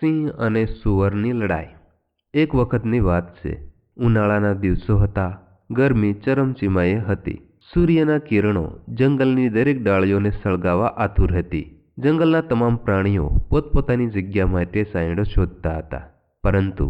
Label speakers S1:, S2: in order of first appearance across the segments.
S1: સિંહ અને સુવરની લડાઈ. એક વખતની વાત છે. ઉનાળાના દિવસો હતા. ગરમી ચરમચીમાએ હતી. સૂર્યના કિરણો જંગલની દરેક ડાળીઓને સળગાવવા આતુર હતી. જંગલના તમામ પ્રાણીઓ પોતપોતાની જગ્યા માટે સાયડો શોધતા હતા. પરંતુ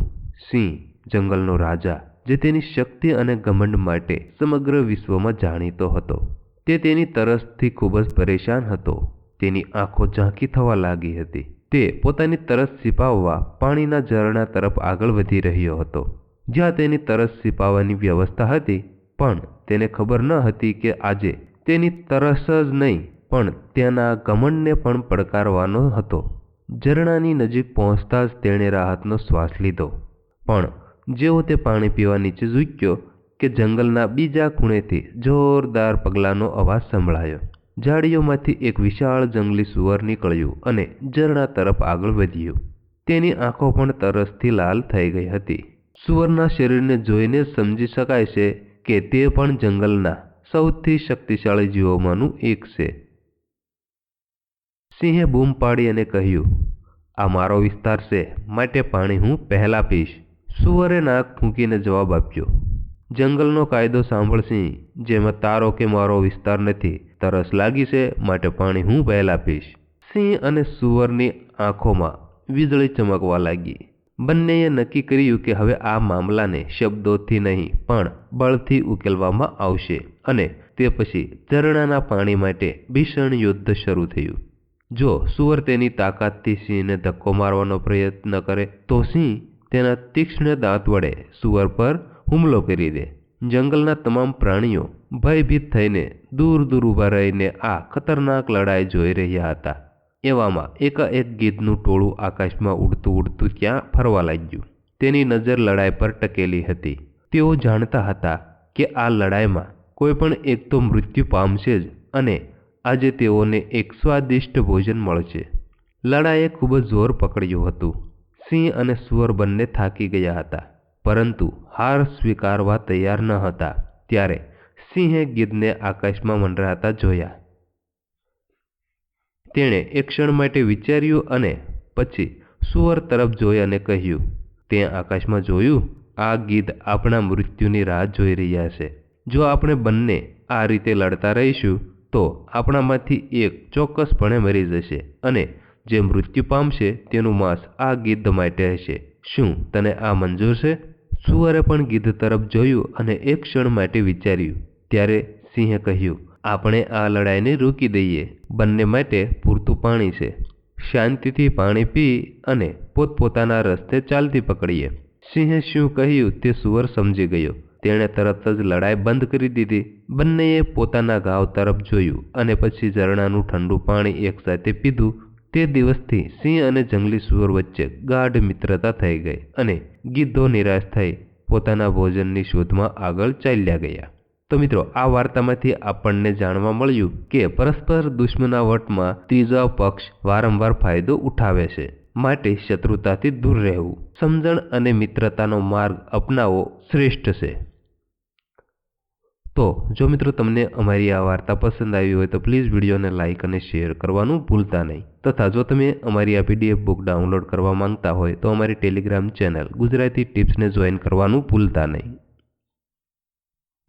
S1: સિંહ જંગલનો રાજા, જે તેની શક્તિ અને ઘમંડ માટે સમગ્ર વિશ્વમાં જાણીતો હતો, તે તેની તરસથી ખૂબ જ પરેશાન હતો. તેની આંખો ઝાંકી થવા લાગી હતી. તે પોતાની તરસ સિપાવવા પાણીના ઝરણા તરફ આગળ વધી રહ્યો હતો. જ્યાં તેની તરસ સિપાવવાની વ્યવસ્થા હતી, પણ તેને ખબર ન હતી કે આજે તેની તરસ જ નહીં, પણ તેના ઘમંડને પણ પડકારવાનો હતો. ઝરણાની નજીક પહોંચતા જ તેણે રાહતનો શ્વાસ લીધો. પણ જેવો તે પાણી પીવા નીચે ઝૂક્યો કે જંગલના બીજા ખૂણેથી જોરદાર પગલાંનો અવાજ સંભળાયો. ઝાડીઓમાંથી એક વિશાળ જંગલી સુવર નીકળ્યું અને ઝરણા તરફ આગળ વધ્યું. તેની આંખો પણ તરસથી લાલ થઈ ગઈ હતી. સુવરના શરીરને જોઈને સમજી શકાય છે કે તે પણ જંગલના સૌથી શક્તિશાળી જીવોમાંનું એક છે. સિંહે બૂમ પાડી અને કહ્યું, આ મારો વિસ્તાર છે, માટે પાણી હું પહેલાં પીશ. સુવરે નાક ફૂંકીને જવાબ આપ્યો જંગલનો કાયદો સાંભળ જેમાં તારો કે મારો વિસ્તાર નથી. તરસ લાગી છે, માટે પાણી હું પહેલા પીશ સિંહ અને સુવરની આંખોમાં વીજળી ચમકવા લાગી. બંનેએ નક્કી કર્યું કે હવે આ મામલાને શબ્દોથી નહીં, પણ બળથી ઉકેલવામાં આવશે અને તે પછી ઝરણાના પાણી માટે ભીષણ યુદ્ધ શરૂ થયું. જો સુવર તેની તાકાતથી સિંહને ધક્કો મારવાનો પ્રયત્ન કરે, તો સિંહ તેના તીક્ષ્ણ દાંત વડે સુવર પર હુમલો કરી દે. જંગલના તમામ પ્રાણીઓ ભયભીત થઈને દૂર દૂર ઊભા રહીને આ ખતરનાક લડાઈ જોઈ રહ્યા હતા. એવામાં એકાએક ગીધનું ટોળું આકાશમાં ઉડતું ઉડતું ત્યાં ફરવા લાગ્યું? તેની નજર લડાઈ પર ટકેલી હતી. તેઓ જાણતા હતા કે આ લડાઈમાં કોઈ પણ એક તો મૃત્યુ પામશે જ અને આજે તેઓને એક સ્વાદિષ્ટ ભોજન મળશે. લડાઈએ ખૂબ જ જોર પકડ્યું હતું. સિંહ અને સુવર બંને થાકી ગયા હતા. પરંતુ હાર સ્વીકારવા તૈયાર ન હતા. ત્યારે સિંહે ગીધને આકાશમાં મંડરાતા જોયા. તેણે એક ક્ષણ માટે વિચાર્યું અને પછી સુવર તરફ જોઈ અને કહ્યું, તે આકાશમાં જોયું? આ ગીધ આપણા મૃત્યુની રાહ જોઈ રહ્યા છે. જો આપણે બંને આ રીતે લડતા રહીશું, તો આપણામાંથી એક ચોક્કસપણે મરી જશે અને જે મૃત્યુ પામશે તેનું માંસ આ ગીધ માટે હશે. શું તને આ મંજૂર છે? સુવરે પણ ગીધ તરફ જોયું અને એક ક્ષણ માટે વિચાર્યું. ત્યારે સિંહે કહ્યું, આપણે આ લડાઈને રોકી દઈએ. બંને માટે પૂરતું પાણી છે. શાંતિથી પાણી પી અને પોતપોતાના રસ્તે ચાલતી પકડીએ. સિંહે શું કહ્યું તે સુવર સમજી ગયો. તેણે તરત જ લડાઈ બંધ કરી દીધી. બંનેએ પોતાના ગાવ તરફ જોયું અને પછી ઝરણાનું ઠંડુ પાણી એકસાથે પીધું. તે દિવસથી સિંહ અને જંગલી સુવર વચ્ચે ગાઢ મિત્રતા થઈ ગઈ અને ગીધો નિરાશ થઈ પોતાના ભોજનની શોધમાં આગળ ચાલ્યા ગયા. તો મિત્રો, આ વાર્તામાંથી આપણને જાણવા મળ્યું કે પરસ્પર દુશ્મનાવટમાં ત્રીજા પક્ષ વારંવાર ફાયદો ઉઠાવે છે, માટે શત્રુતાથી દૂર રહેવું, સમજણ અને મિત્રતાનો માર્ગ અપનાવવો શ્રેષ્ઠ છે. તો જો મિત્રો તમને અમારી આ વાર્તા પસંદ આવી હોય તો પ્લીઝ વિડીયોને લાઇક અને શેર કરવાનું ભૂલતા નહીં. તથા જો તમે અમારી આ પીડીએફ બુક ડાઉનલોડ કરવા માંગતા હોય તો અમારી ટેલિગ્રામ ચેનલ ગુજરાતી ટિપ્સને જોઈન કરવાનું ભૂલતા નહીં.